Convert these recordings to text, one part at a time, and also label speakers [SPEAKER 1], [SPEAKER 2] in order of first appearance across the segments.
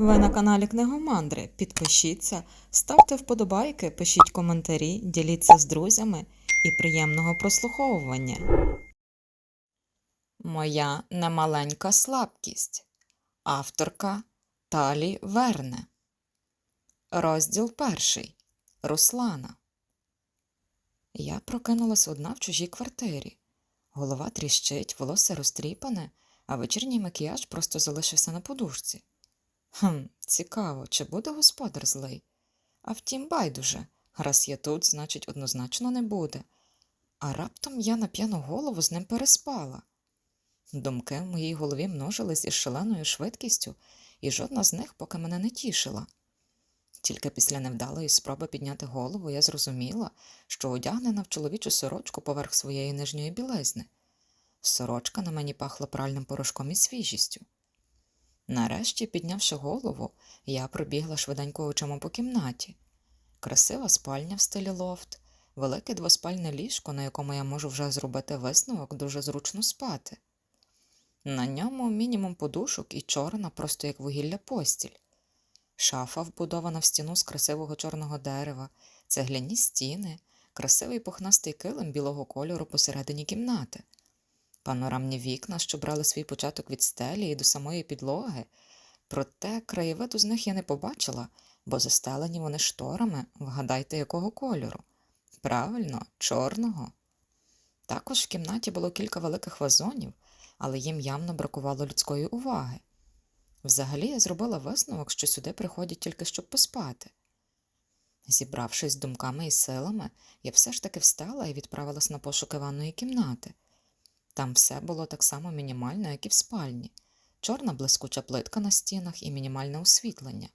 [SPEAKER 1] Ви на каналі Книгомандри. Підпишіться, ставте вподобайки, пишіть коментарі, діліться з друзями і приємного прослуховування. Моя немаленька слабкість. Авторка Талі Верне. Розділ перший. Руслана. Я прокинулась одна в чужій квартирі. Голова тріщить, волосся розтріпане, а вечірній макіяж просто залишився на подушці. Хм, цікаво, чи буде господар злий? А втім, байдуже, раз я тут, значить, однозначно не буде. А раптом я на п'яну голову з ним переспала. Думки в моїй голові множились із шаленою швидкістю, і жодна з них поки мене не тішила. Тільки після невдалої спроби підняти голову я зрозуміла, що одягнена в чоловічу сорочку поверх своєї нижньої білизни. Сорочка на мені пахла пральним порошком і свіжістю. Нарешті, піднявши голову, я пробігла швиденько очима по кімнаті. Красива спальня в стилі лофт, велике двоспальне ліжко, на якому я можу вже зробити висновок, дуже зручно спати. На ньому мінімум подушок і чорна, просто як вугілля постіль. Шафа вбудована в стіну з красивого чорного дерева, цегляні стіни, красивий пухнастий килим білого кольору посередині кімнати, панорамні вікна, що брали свій початок від стелі і до самої підлоги, проте краєвиду з них я не побачила, бо застелені вони шторами, вгадайте, якого кольору. Правильно, чорного. Також в кімнаті було кілька великих вазонів, але їм явно бракувало людської уваги. Взагалі я зробила висновок, що сюди приходять тільки щоб поспати. Зібравшись з думками і силами, я все ж таки встала і відправилась на пошуки ванної кімнати. Там все було так само мінімально, як і в спальні, чорна блискуча плитка на стінах і мінімальне освітлення.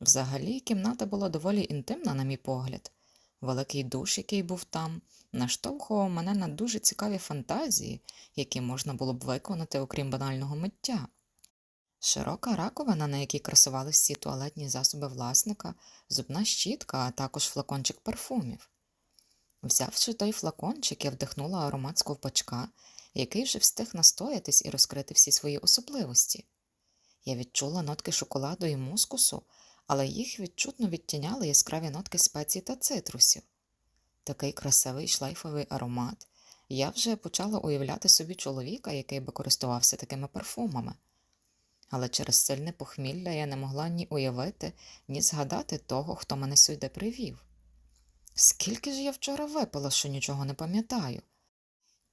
[SPEAKER 1] Взагалі, кімната була доволі інтимна, на мій погляд. Великий душ, який був там, наштовхував мене на дуже цікаві фантазії, які можна було б виконати, окрім банального миття. Широка раковина, на якій красувались всі туалетні засоби власника, зубна щітка, а також флакончик парфумів. Взявши той флакончик, я вдихнула аромат з ковпачка, який вже встиг настоятись і розкрити всі свої особливості. Я відчула нотки шоколаду і мускусу, але їх відчутно відтіняли яскраві нотки спецій та цитрусів. Такий красивий шлейфовий аромат. Я вже почала уявляти собі чоловіка, який би користувався такими парфумами. Але через сильне похмілля я не могла ні уявити, ні згадати того, хто мене сюди привів. Скільки ж я вчора випила, що нічого не пам'ятаю?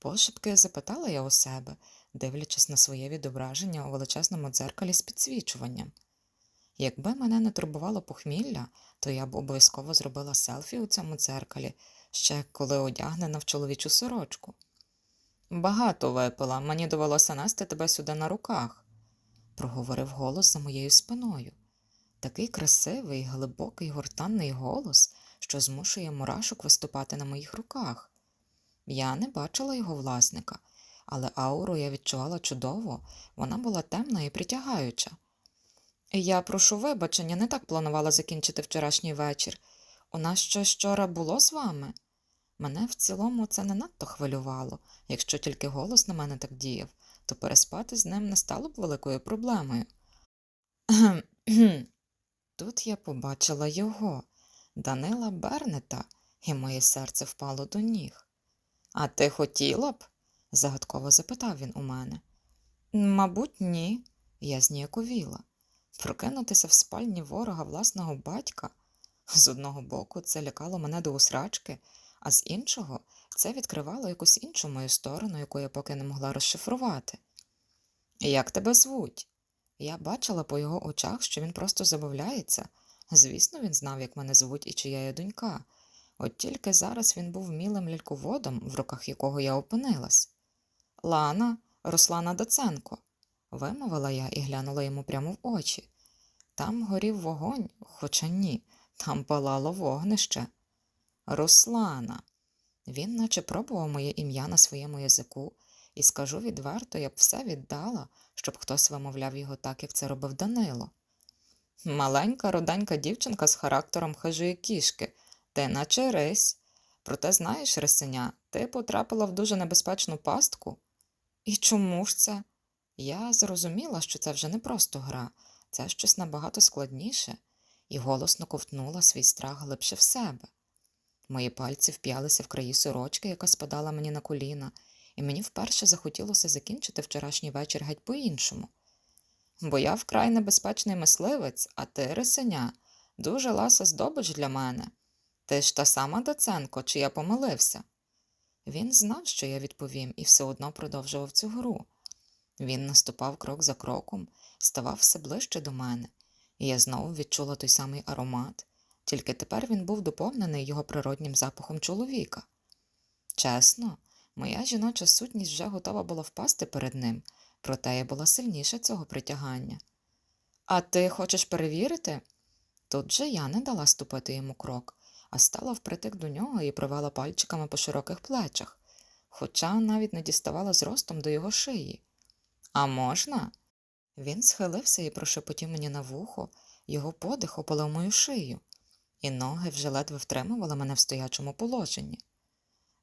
[SPEAKER 1] Пошепки запитала я у себе, дивлячись на своє відображення у величезному дзеркалі з підсвічуванням. Якби мене не турбувало похмілля, то я б обов'язково зробила селфі у цьому дзеркалі, ще коли одягнена в чоловічу сорочку. Багато випила, мені довелося нести тебе сюди на руках, проговорив голос за моєю спиною. Такий красивий, глибокий, гортанний голос, що змушує мурашок виступати на моїх руках. Я не бачила його власника, але ауру я відчувала чудово, вона була темна і притягаюча. Я прошу вибачення, не так планувала закінчити вчорашній вечір. У нас щось вчора було з вами? Мене в цілому це не надто хвилювало, якщо тільки голос на мене так діяв, то переспати з ним не стало б великою проблемою. Тут я побачила його, Данила Бернета, і моє серце впало до ніг. А ти хотіла б? загадково запитав він у мене. Мабуть, ні, я зніяковіла. Прокинутися в спальні ворога власного батька. З одного боку, це лякало мене до усрачки, а з іншого це відкривало якусь іншу мою сторону, яку я поки не могла розшифрувати. Як тебе звуть? Я бачила по його очах, що він просто забавляється. Звісно, він знав, як мене звуть і чия я донька. От тільки зараз він був мілим ляльководом, в руках якого я опинилась. Лана, Руслана Доценко, вимовила я і глянула йому прямо в очі. Там горів вогонь, хоча ні, там палало вогнище. Руслана. Він наче пробував моє ім'я на своєму язику, і скажу відверто, я б все віддала, щоб хтось вимовляв його так, як це робив Данило. Маленька руденька дівчинка з характером хижої кішки, ти наче рись. Проте знаєш, рисеня, ти потрапила в дуже небезпечну пастку. І чому ж це? Я зрозуміла, що це вже не просто гра, це щось набагато складніше, і голосно ковтнула свій страх глибше в себе. Мої пальці вп'ялися в краї сорочки, яка спадала мені на коліна, і мені вперше захотілося закінчити вчорашній вечір геть по-іншому. Бо я вкрай небезпечний мисливець, а ти, рисеня, дуже ласа здобич для мене. Ти ж та сама Доценко, чи я помилився? Він знав, що я відповім, і все одно продовжував цю гру. Він наступав крок за кроком, ставав все ближче до мене, і я знову відчула той самий аромат, тільки тепер він був доповнений його природнім запахом чоловіка. Чесно, моя жіноча сутність вже готова була впасти перед ним, проте я була сильніша цього притягання. А ти хочеш перевірити? Тут же я не дала ступити йому крок, а стала впритик до нього і провела пальчиками по широких плечах, хоча навіть не діставала зростом до його шиї. А можна? Він схилився і прошепотів мені на вухо, його подих опалив мою шию, і ноги вже ледве втримували мене в стоячому положенні.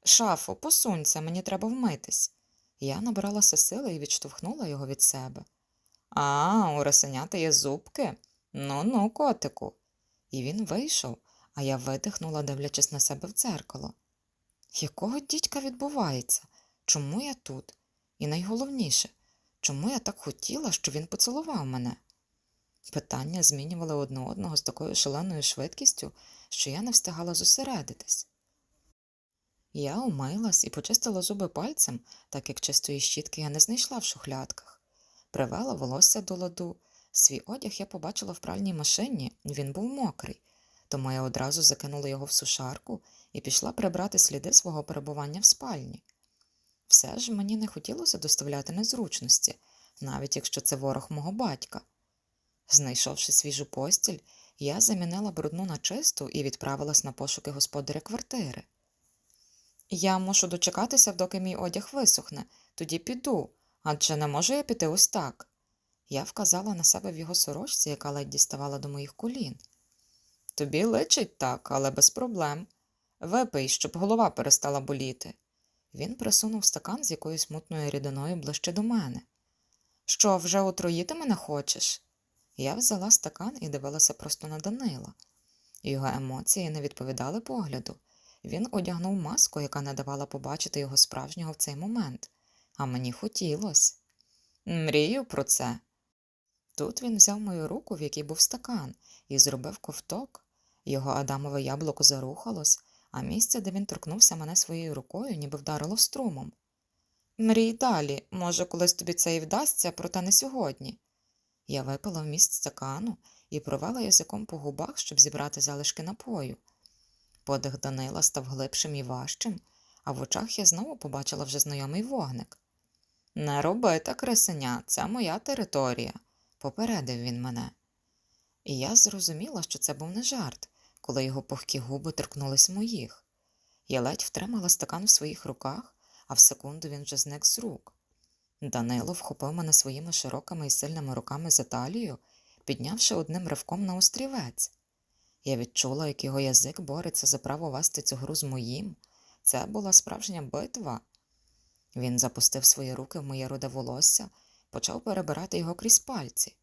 [SPEAKER 1] Шафо, посунься, мені треба вмитись. Я набралася сили і відштовхнула його від себе. А, у росенята є зубки? Ну ну, котику. І він вийшов, а я видихнула, дивлячись на себе в дзеркало. Якого дідька відбувається? Чому я тут? І найголовніше, чому я так хотіла, щоб він поцілував мене? Питання змінювали одне одного з такою шаленою швидкістю, що я не встигала зосередитись. Я умилась і почистила зуби пальцем, так як чистої щітки я не знайшла в шухлядках. Привела волосся до ладу. Свій одяг я побачила в пральній машині, він був мокрий, тому я одразу закинула його в сушарку і пішла прибрати сліди свого перебування в спальні. Все ж мені не хотілося доставляти незручності, навіть якщо це ворог мого батька. Знайшовши свіжу постіль, я замінила брудну на чисту і відправилась на пошуки господаря квартири. Я мушу дочекатися, доки мій одяг висохне, тоді піду, адже не можу я піти ось так. Я вказала на себе в його сорочці, яка ледь діставала до моїх колін. Тобі личить так, але без проблем. Випий, щоб голова перестала боліти. Він присунув стакан з якоюсь мутною рідиною ближче до мене. Що, вже отруїти мене хочеш? Я взяла стакан і дивилася просто на Данила. Його емоції не відповідали погляду. Він одягнув маску, яка не давала побачити його справжнього в цей момент, а мені хотілося. Мрію про це. Тут він взяв мою руку, в якій був стакан, і зробив ковток. Його адамове яблуко зарухалось, а місце, де він торкнувся мене своєю рукою, ніби вдарило струмом. Мрій далі, може, колись тобі це і вдасться, проте не сьогодні. Я випила вміст стакану і провела язиком по губах, щоб зібрати залишки напою. Подих Данила став глибшим і важчим, а в очах я знову побачила вже знайомий вогник. Не роби так, рисеня, це моя територія, попередив він мене. І я зрозуміла, що це був не жарт, коли його пухкі губи торкнулись моїх. Я ледь втримала стакан в своїх руках, а в секунду він вже зник з рук. Данило вхопив мене своїми широкими і сильними руками за талію, піднявши одним ривком на острівець. Я відчула, як його язик бореться за право вести цю гру з моїм. Це була справжня битва. Він запустив свої руки в моє руде волосся, почав перебирати його крізь пальці.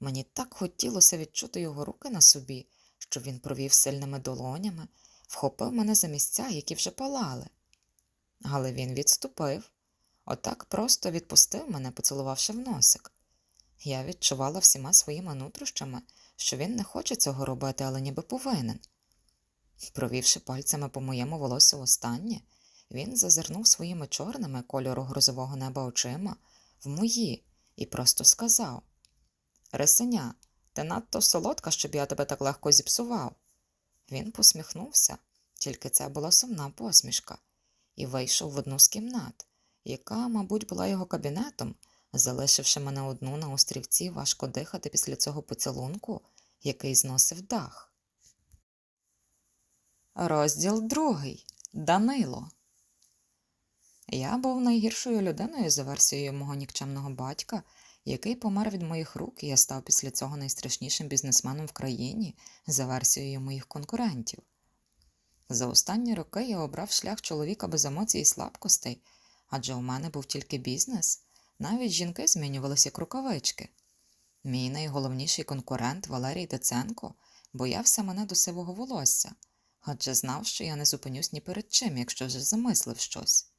[SPEAKER 1] Мені так хотілося відчути його руки на собі, що він провів сильними долонями, вхопив мене за місця, які вже палали. Але він відступив, отак просто відпустив мене, поцілувавши в носик. Я відчувала всіма своїми нутрощами, що він не хоче цього робити, але ніби повинен. Провівши пальцями по моєму волосю останнє, він зазирнув своїми чорними кольору грозового неба очима в мої і просто сказав Рисеня, ти надто солодка, щоб я тебе так легко зіпсував. Він посміхнувся, тільки це була сумна посмішка, і вийшов в одну з кімнат, яка, мабуть, була його кабінетом, залишивши мене одну на острівці важко дихати після цього поцілунку, який зносив дах. Розділ другий Данило. Я був найгіршою людиною за версією мого нікчемного батька, який помер від моїх рук, і я став після цього найстрашнішим бізнесменом в країні за версією моїх конкурентів. За останні роки я обрав шлях чоловіка без емоцій і слабкостей, адже у мене був тільки бізнес, навіть жінки змінювалися як рукавички. Мій найголовніший конкурент Валерій Деценко боявся мене до сивого волосся, адже знав, що я не зупинюсь ні перед чим, якщо вже замислив щось.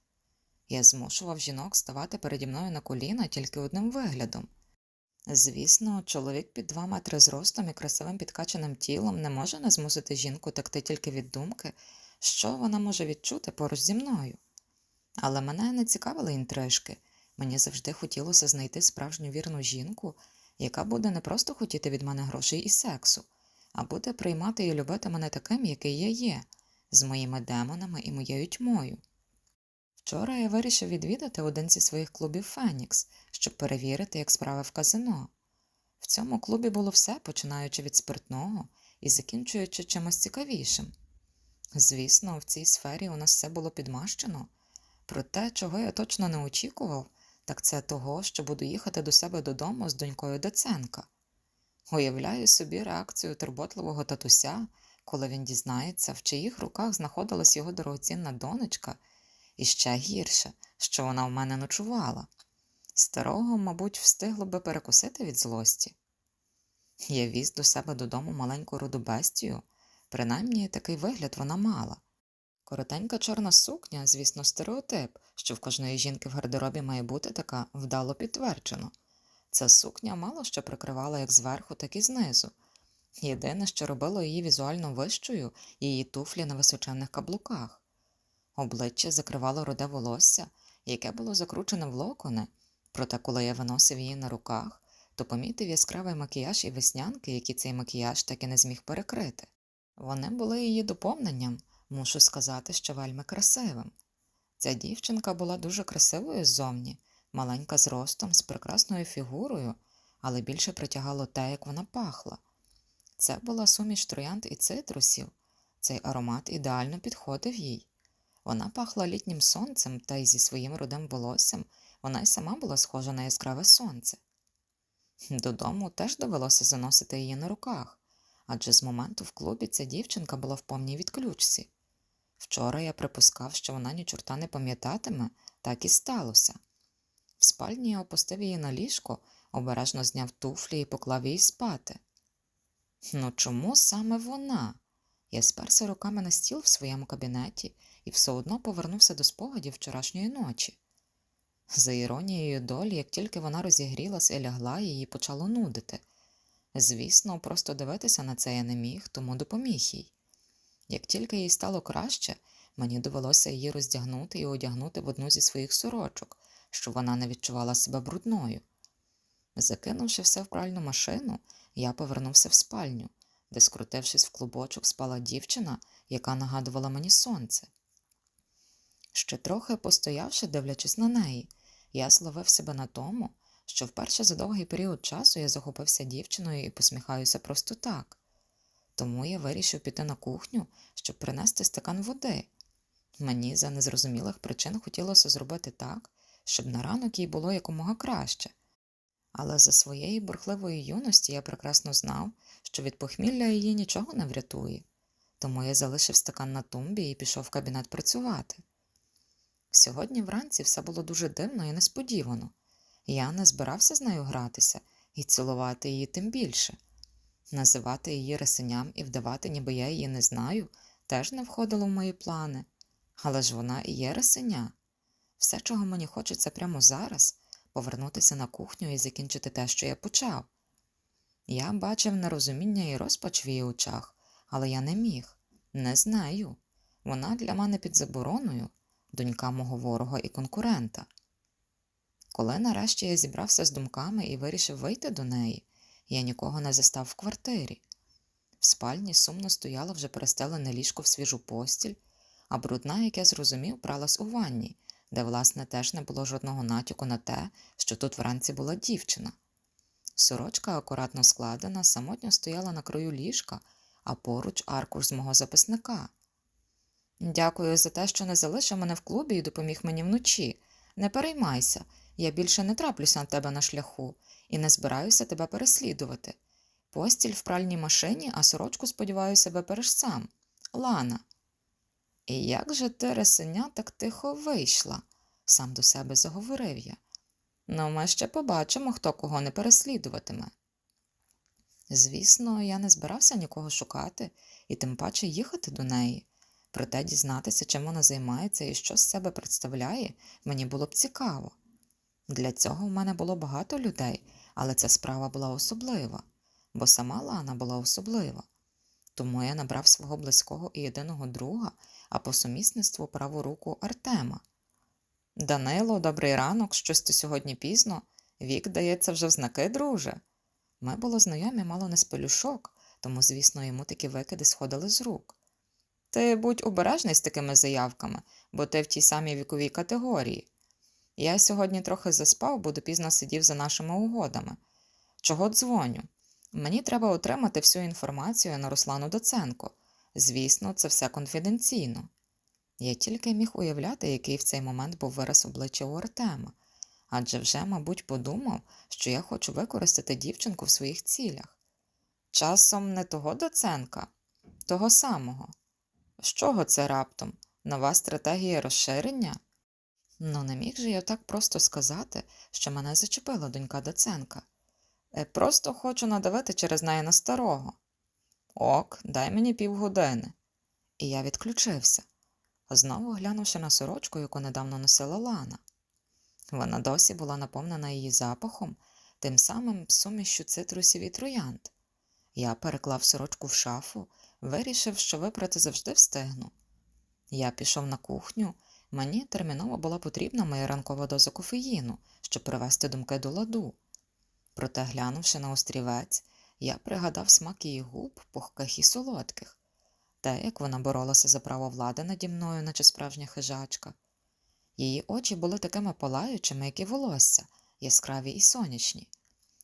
[SPEAKER 1] Я змушував жінок ставати переді мною на коліна тільки одним виглядом. Звісно, чоловік під два метри зростом і красивим підкачаним тілом не може не змусити жінку текти тільки від думки, що вона може відчути поруч зі мною. Але мене не цікавили інтрижки, мені завжди хотілося знайти справжню вірну жінку, яка буде не просто хотіти від мене грошей і сексу, а буде приймати і любити мене таким, який я є, з моїми демонами і моєю тьмою. Вчора я вирішив відвідати один зі своїх клубів Фенікс, щоб перевірити, як справи в казино. В цьому клубі було все, починаючи від спиртного і закінчуючи чимось цікавішим. Звісно, в цій сфері у нас все було підмащено, проте, чого я точно не очікував, так це того, що буду їхати до себе додому з донькою Деценка. Уявляю собі реакцію турботливого татуся, коли він дізнається, в чиїх руках знаходилась його дорогоцінна донечка, і ще гірше, що вона в мене ночувала. Старого, мабуть, встигло би перекусити від злості. Я віз до себе додому маленьку руду бестію, принаймні такий вигляд вона мала. Коротенька чорна сукня, звісно, стереотип, що в кожної жінки в гардеробі має бути така вдало підтверджено. Ця сукня мало що прикривала як зверху, так і знизу. Єдине, що робило її візуально вищою, її туфлі на височенних каблуках. Обличчя закривало руде волосся, яке було закручене в локони, проте, коли я виносив її на руках, то помітив яскравий макіяж і веснянки, які цей макіяж таки не зміг перекрити. Вони були її доповненням, мушу сказати, що вельми красивим. Ця дівчинка була дуже красивою ззовні, маленька зростом, з прекрасною фігурою, але більше притягало те, як вона пахла. Це була суміш троянд і цитрусів. Цей аромат ідеально підходив їй. Вона пахла літнім сонцем, та й зі своїм рудим волоссям вона й сама була схожа на яскраве сонце. Додому теж довелося заносити її на руках, адже з моменту в клубі ця дівчинка була в повній відключці. Вчора я припускав, що вона ні чорта не пам'ятатиме, так і сталося. В спальні я опустив її на ліжко, обережно зняв туфлі і поклав її спати. Ну чому саме вона? Я сперся руками на стіл в своєму кабінеті і все одно повернувся до спогадів вчорашньої ночі. За іронією долі, як тільки вона розігрілась і лягла, її почало нудити. Звісно, просто дивитися на це я не міг, тому допоміг їй. Як тільки їй стало краще, мені довелося її роздягнути і одягнути в одну зі своїх сорочок, щоб вона не відчувала себе брудною. Закинувши все в пральну машину, я повернувся в спальню, де, скрутившись в клубочок, спала дівчина, яка нагадувала мені сонце. Ще трохи постоявши, дивлячись на неї, я зловив себе на тому, що вперше за довгий період часу я захопився дівчиною і посміхаюся просто так. Тому я вирішив піти на кухню, щоб принести стакан води. Мені за незрозумілих причин хотілося зробити так, щоб на ранок їй було якомога краще. Але за своєї бурхливої юності я прекрасно знав, що від похмілля її нічого не врятує, тому я залишив стакан на тумбі і пішов в кабінет працювати. Сьогодні вранці все було дуже дивно і несподівано. Я не збирався з нею гратися і цілувати її тим більше. Називати її рисеням і вдавати, ніби я її не знаю, теж не входило в мої плани. Але ж вона і є рисеня. Все, чого мені хочеться прямо зараз, повернутися на кухню і закінчити те, що я почав. Я бачив нерозуміння і розпач в її очах, але я не міг, не знаю. Вона для мене під забороною, донька мого ворога і конкурента. Коли нарешті я зібрався з думками і вирішив вийти до неї, я нікого не застав в квартирі. В спальні сумно стояло вже перестелене ліжко в свіжу постіль, а брудна, як я зрозумів, пралась у ванні, де, власне, теж не було жодного натяку на те, що тут вранці була дівчина. Сорочка, акуратно складена, самотньо стояла на краю ліжка, а поруч аркуш з мого записника. Дякую за те, що не залишив мене в клубі і допоміг мені вночі. Не переймайся, я більше не траплюся на тебе на шляху і не збираюся тебе переслідувати. Постіль в пральній машині, а сорочку, сподіваюся, береш сам. Лана. І як же ти, ресеня, так тихо вийшла? сам до себе заговорив я. Ну, ми ще побачимо, хто кого не переслідуватиме. Звісно, я не збирався нікого шукати і тим паче їхати до неї. Проте дізнатися, чим вона займається і що з себе представляє, мені було б цікаво. Для цього в мене було багато людей, але ця справа була особлива, бо сама Лана була особлива. Тому я набрав свого близького і єдиного друга, а по сумісництву праву руку Артема. Данило, добрий ранок, щось ти сьогодні пізно. Вік дається вже в знаки, друже. Ми були знайомі мало не з пелюшок, тому, звісно, йому такі викиди сходили з рук. Ти будь обережний з такими заявками, бо ти в тій самій віковій категорії. Я сьогодні трохи заспав, бо допізно сидів за нашими угодами. Чого дзвоню? Мені треба отримати всю інформацію на Руслану Доценко. Звісно, це все конфіденційно. Я тільки міг уявляти, який в цей момент був вираз обличчя у Артема, адже вже, мабуть, подумав, що я хочу використати дівчинку в своїх цілях. Часом не того Доценка, того самого. З чого це раптом? Нова стратегія розширення? Ну, не міг же я так просто сказати, що мене зачепила донька Доценка. Е, Просто хочу надавити через неї на старого. Ок, дай мені півгодини. І я відключився, знову глянувши на сорочку, яку недавно носила Лана. Вона досі була наповнена її запахом, тим самим сумішю цитрусів і троянд. Я переклав сорочку в шафу, вирішив, що випрати завжди встигну. Я пішов на кухню, мені терміново була потрібна моя ранкова доза кофеїну, щоб привести думки до ладу. Проте, глянувши на острівець, я пригадав смак її губ, пухких і солодких, те, як вона боролася за право влади наді мною, наче справжня хижачка. Її очі були такими палаючими, як і волосся, яскраві і сонячні.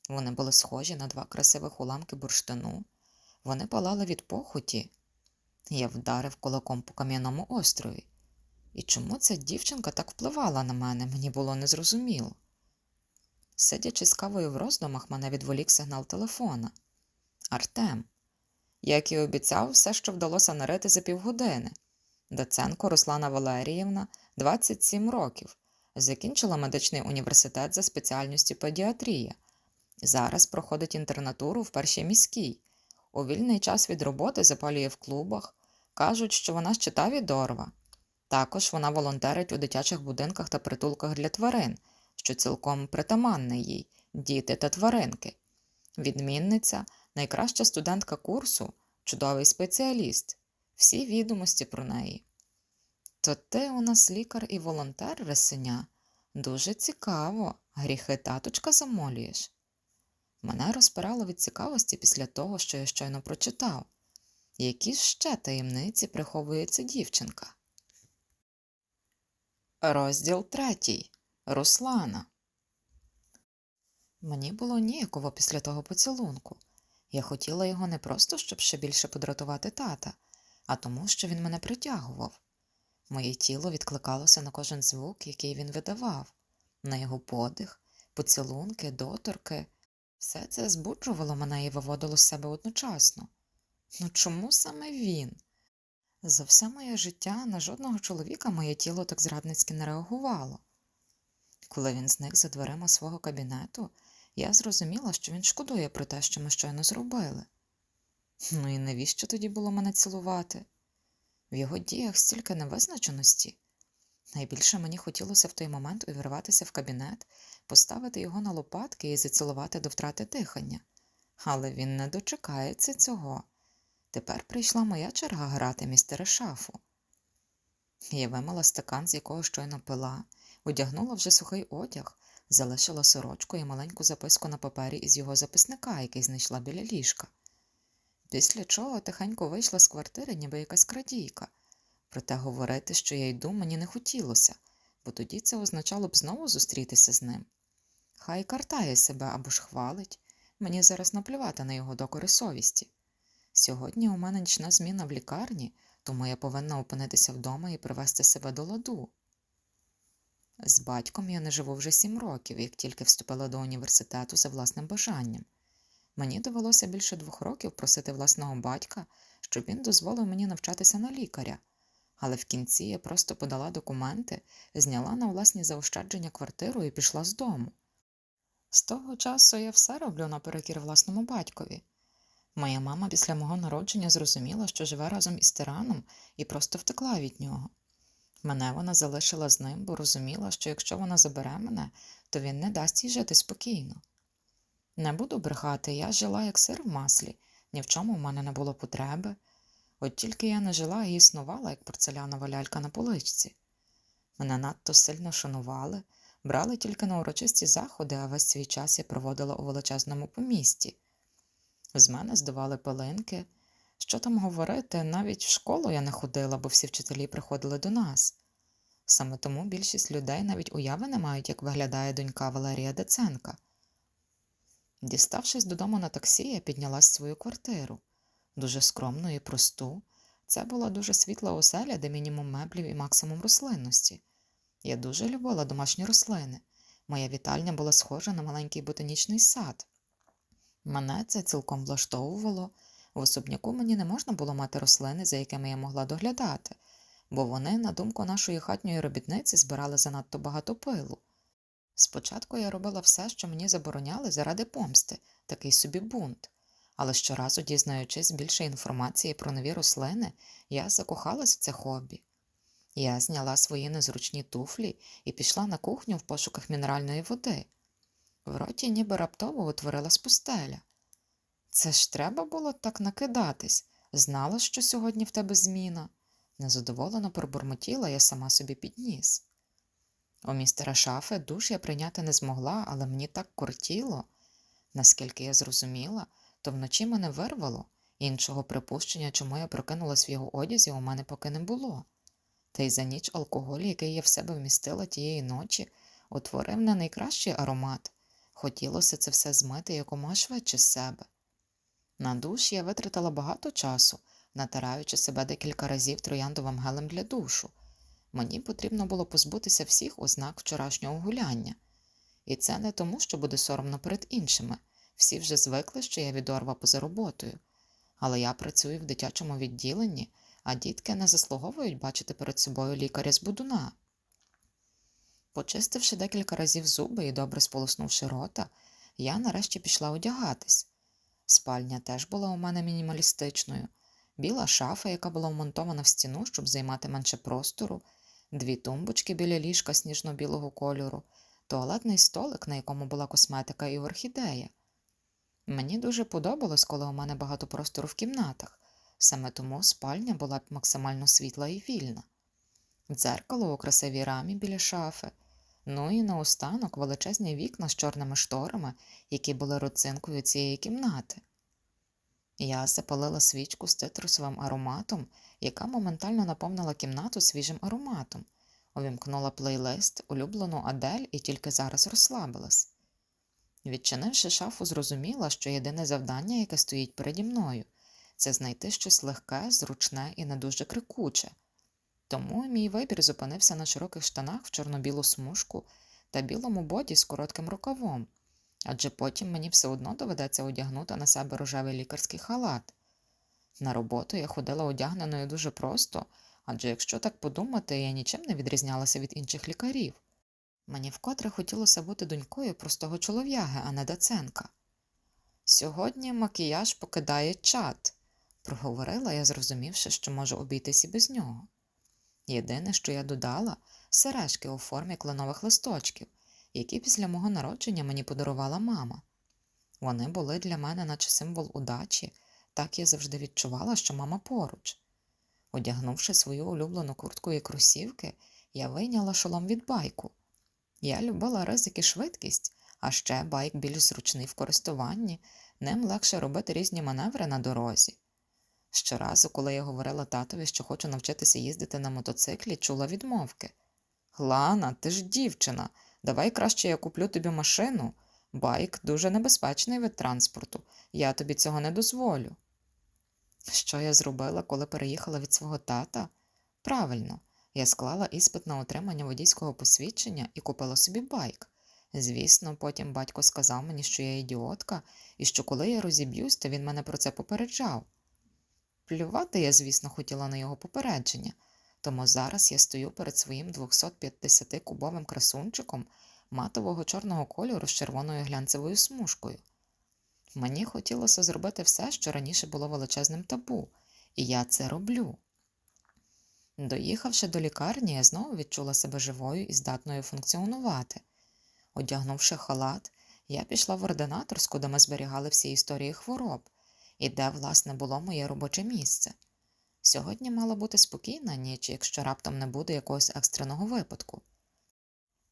[SPEAKER 1] Вони були схожі на два красивих уламки бурштину. Вони палали від похоті. Я вдарив кулаком по кам'яному острові. І чому ця дівчинка так впливала на мене, мені було незрозуміло. Сидячи з кавою в роздумах, мене відволік сигнал телефона. Артем. Як і обіцяв, все, що вдалося нарити за півгодини. Доценко Руслана Валеріївна, 27 років, закінчила медичний університет за спеціальністю педіатрія. Зараз проходить інтернатуру в першій міській. У вільний час від роботи запалює в клубах. Кажуть, що вона з читаві. Також вона волонтерить у дитячих будинках та притулках для тварин, що цілком притаманне їй, діти та тваринки. Відмінниця, найкраща студентка курсу, чудовий спеціаліст, всі відомості про неї. То ти у нас лікар і волонтер, Ресеня? Дуже цікаво, гріхи таточка замолюєш. Мене розпирало від цікавості після того, що я щойно прочитав. Які ще таємниці приховує ця дівчинка? Розділ третій. Руслана. Мені було ніяково після того поцілунку. Я хотіла його не просто, щоб ще більше подратувати тата, а тому, що він мене притягував. Моє тіло відкликалося на кожен звук, який він видавав, на його подих, поцілунки, доторки. Все це збуджувало мене і виводило з себе одночасно. Ну чому саме він? За все моє життя на жодного чоловіка моє тіло так зрадницьки не реагувало. Коли він зник за дверима свого кабінету, я зрозуміла, що він шкодує про те, що ми щойно зробили. Ну і навіщо тоді було мене цілувати? В його діях стільки невизначеності. Найбільше мені хотілося в той момент увірватися в кабінет, поставити його на лопатки і зацілувати до втрати дихання. Але він не дочекається цього. Тепер прийшла моя черга грати містере шафу. Я вимила стакан, з якого щойно пила, одягнула вже сухий одяг, залишила сорочку і маленьку записку на папері із його записника, який знайшла біля ліжка. Після чого тихенько вийшла з квартири, ніби якась крадійка. Проте говорити, що я йду, мені не хотілося, бо тоді це означало б знову зустрітися з ним. Хай картає себе або ж хвалить, мені зараз наплювати на його докори совісті. Сьогодні у мене нічна зміна в лікарні, тому я повинна опинитися вдома і привести себе до ладу. З батьком я не живу вже сім років, як тільки вступила до університету за власним бажанням. Мені довелося більше двох років просити власного батька, щоб він дозволив мені навчатися на лікаря, але в кінці я просто подала документи, зняла на власні заощадження квартиру і пішла з дому. З того часу я все роблю наперекір власному батькові. Моя мама після мого народження зрозуміла, що живе разом із тираном і просто втекла від нього. Мене вона залишила з ним, бо розуміла, що якщо вона забере мене, то він не дасть їй жити спокійно. Не буду брехати, я жила як сир в маслі, ні в чому в мене не було потреби. От тільки я не жила і існувала, як порцелянова лялька на поличці. Мене надто сильно шанували, брали тільки на урочисті заходи, а весь свій час я проводила у величезному помісті. З мене здавали пилинки. Що там говорити, навіть в школу я не ходила, бо всі вчителі приходили до нас. Саме тому більшість людей навіть уяви не мають, як виглядає донька Валерія Деценка. Діставшись додому на таксі, я піднялась свою квартиру. Дуже скромну і просту. Це була дуже світла оселя, де мінімум меблів і максимум рослинності. Я дуже любила домашні рослини. Моя вітальня була схожа на маленький ботанічний сад. Мене це цілком влаштовувало. В особняку мені не можна було мати рослини, за якими я могла доглядати, бо вони, на думку нашої хатньої робітниці, збирали занадто багато пилу. Спочатку я робила все, що мені забороняли заради помсти, такий собі бунт. Але щоразу, дізнаючись більше інформації про нові рослини, я закохалась в це хобі. Я зняла свої незручні туфлі і пішла на кухню в пошуках мінеральної води. В роті ніби раптово утворилась пустеля. Це ж треба було так накидатись, знала, що сьогодні в тебе зміна. Незадоволено пробурмотіла я сама собі підніс. У містера шафи душ я прийняти не змогла, але мені так кортіло. Наскільки я зрозуміла, то вночі мене вирвало, іншого припущення, чому я прокинулась в його одязі, у мене поки не було. Та й за ніч алкоголь, який я в себе вмістила тієї ночі, утворив не найкращий аромат. Хотілося це все змити якомога швидше з себе. На душ я витратила багато часу, натираючи себе декілька разів трояндовим гелем для душу. Мені потрібно було позбутися всіх ознак вчорашнього гуляння. І це не тому, що буде соромно перед іншими. Всі вже звикли, що я відорва поза роботою. Але я працюю в дитячому відділенні, а дітки не заслуговують бачити перед собою лікаря з будуна. Почистивши декілька разів зуби і добре сполоснувши рота, я нарешті пішла одягатись. Спальня теж була у мене мінімалістичною, біла шафа, яка була вмонтована в стіну, щоб займати менше простору, дві тумбочки біля ліжка сніжно-білого кольору, туалетний столик, на якому була косметика і орхідея. Мені дуже подобалось, коли у мене багато простору в кімнатах, саме тому спальня була б максимально світла і вільна. Дзеркало у красивій рамі біля шафи, ну і наостанок величезні вікна з чорними шторами, які були родзинкою цієї кімнати. Я запалила свічку з цитрусовим ароматом, яка моментально наповнила кімнату свіжим ароматом, увімкнула плейлист, улюблену Адель і тільки зараз розслабилась. Відчинивши шафу, зрозуміла, що єдине завдання, яке стоїть переді мною, це знайти щось легке, зручне і не дуже крикуче. Тому мій вибір зупинився на широких штанах в чорно-білу смужку та білому боді з коротким рукавом, адже потім мені все одно доведеться одягнути на себе рожевий лікарський халат. На роботу я ходила одягненою дуже просто, адже якщо так подумати, я нічим не відрізнялася від інших лікарів. Мені вкотре хотілося бути донькою простого чолов'яги, а не Даценка. Сьогодні макіяж покидає чат, проговорила я, зрозумівши, що можу обійтись і без нього. Єдине, що я додала, сережки у формі кленових листочків, які після мого народження мені подарувала мама. Вони були для мене, наче символ удачі, так я завжди відчувала, що мама поруч. Одягнувши свою улюблену куртку і кросівки, я вийняла шолом від байку. Я любила ризик і швидкість, а ще байк більш зручний в користуванні, ним легше робити різні маневри на дорозі. Щоразу, коли я говорила татові, що хочу навчитися їздити на мотоциклі, чула відмовки. Лана, ти ж дівчина, давай краще я куплю тобі машину. Байк дуже небезпечний вид транспорту, я тобі цього не дозволю. Що я зробила, коли переїхала від свого тата? Правильно, я склала іспит на отримання водійського посвідчення і купила собі байк. Звісно, потім батько сказав мені, що я ідіотка, і що коли я розіб'юсь, то він мене про це попереджав. Плювати я, звісно, хотіла на його попередження, тому зараз я стою перед своїм 250-кубовим красунчиком матового чорного кольору з червоною глянцевою смужкою. Мені хотілося зробити все, що раніше було величезним табу, і я це роблю. Доїхавши до лікарні, я знову відчула себе живою і здатною функціонувати. Одягнувши халат, я пішла в ординаторську, де ми зберігали всі історії хвороб, і де, власне, було моє робоче місце. Сьогодні мала бути спокійна ніч, якщо раптом не буде якогось екстреного випадку.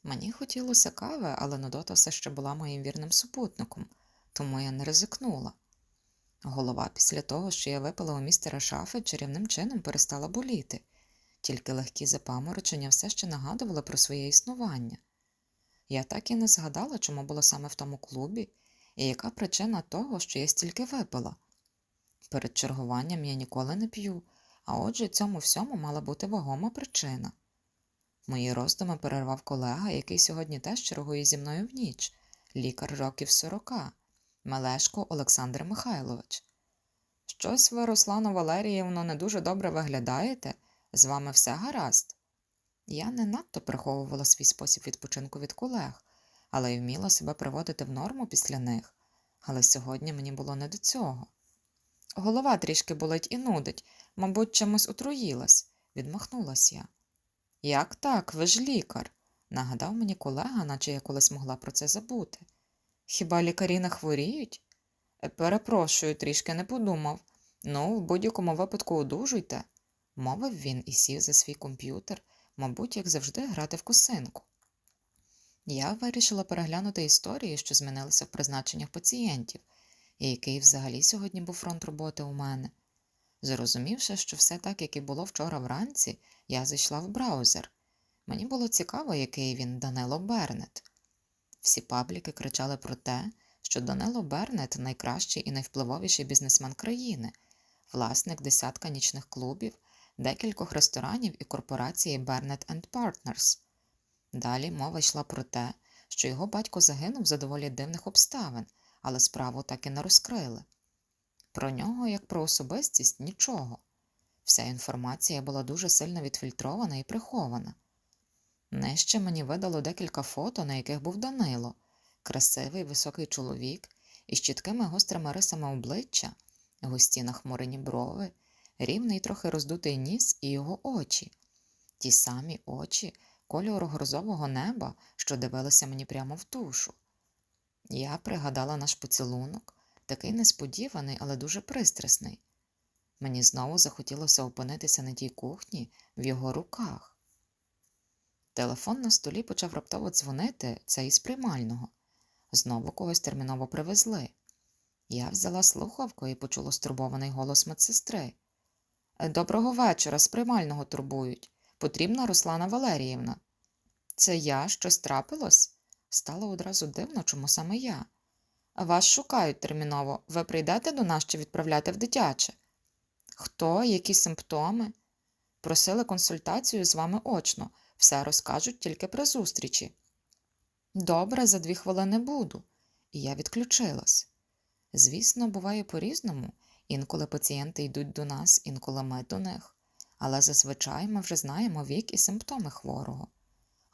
[SPEAKER 1] Мені хотілося кави, але Нудота все ще була моїм вірним супутником, тому я не ризикнула. Голова після того, що я випила у містера шафи, чарівним чином перестала боліти, тільки легкі запаморочення все ще нагадували про своє існування. Я так і не згадала, чому було саме в тому клубі, і яка причина того, що я стільки випила. Перед чергуванням я ніколи не п'ю, а отже цьому всьому мала бути вагома причина. Мої роздуми перервав колега, який сьогодні теж чергує зі мною в ніч, лікар років сорока, Мелешко Олександр Михайлович. Щось ви, Руслано Валеріївно, не дуже добре виглядаєте, з вами все гаразд. Я не надто приховувала свій спосіб відпочинку від колег, але й вміла себе приводити в норму після них. Але сьогодні мені було не до цього. Голова трішки болить і нудить, мабуть, чимось отруїлась, відмахнулась я. Як так, ви ж лікар, нагадав мені колега, наче я колись могла про це забути. Хіба лікарі не хворіють? «Е, Перепрошую, трішки не подумав. Ну, в будь-якому випадку одужуйте, мовив він і сів за свій комп'ютер, мабуть, як завжди, грати в косинку. Я вирішила переглянути історії, що змінилися в призначеннях пацієнтів, і який взагалі сьогодні був фронт роботи у мене. Зрозумівши, що все так, як і було вчора вранці, я зайшла в браузер. Мені було цікаво, який він Данило Бернет. Всі пабліки кричали про те, що Данило Бернет найкращий і найвпливовіший бізнесмен країни, власник десятка нічних клубів, декількох ресторанів і корпорації Бернет Partners. Далі мова йшла про те, що його батько загинув за доволі дивних обставин, але справу так і не розкрили. Про нього, як про особистість, нічого. Вся інформація була дуже сильно відфільтрована і прихована. Нижче мені видало декілька фото, на яких був Данило, красивий високий чоловік із чіткими гострими рисами обличчя, густі нахмурені брови, рівний трохи роздутий ніс і його очі, ті самі очі кольору грозового неба, що дивилися мені прямо в душу. Я пригадала наш поцілунок, такий несподіваний, але дуже пристрасний. Мені знову захотілося опинитися на тій кухні в його руках. Телефон на столі почав раптово дзвонити, це із приймального. Знову когось терміново привезли. Я взяла слухавку і почула стурбований голос медсестри. Доброго вечора, з приймального турбують. Потрібна Руслана Валеріївна. Це я щось трапилось? Стало одразу дивно, чому саме я. Вас шукають терміново. Ви прийдете до нас чи відправляти в дитяче? Хто, які симптоми? Просили консультацію з вами очно, все розкажуть тільки при зустрічі. Добре, за дві хвилини буду. І я відключилась. Звісно, буває по-різному. Інколи пацієнти йдуть до нас, інколи ми до них. Але зазвичай ми вже знаємо вік і симптоми хворого.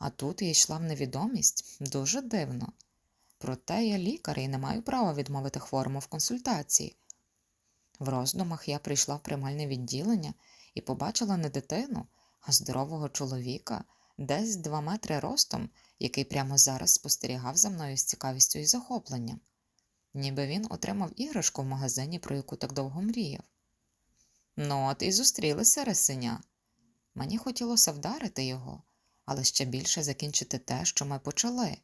[SPEAKER 1] А тут я йшла в невідомість дуже дивно. Проте я лікар і не маю права відмовити хворому в консультації. В роздумах я прийшла в приймальне відділення і побачила не дитину, а здорового чоловіка, десь два метри ростом, який прямо зараз спостерігав за мною з цікавістю і захопленням, ніби він отримав іграшку в магазині, про яку так довго мріяв. Ну, от і зустрілися ресеня. Мені хотілося вдарити його, але ще більше закінчити те, що ми почали.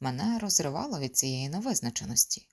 [SPEAKER 1] Мене розривало від цієї невизначеності.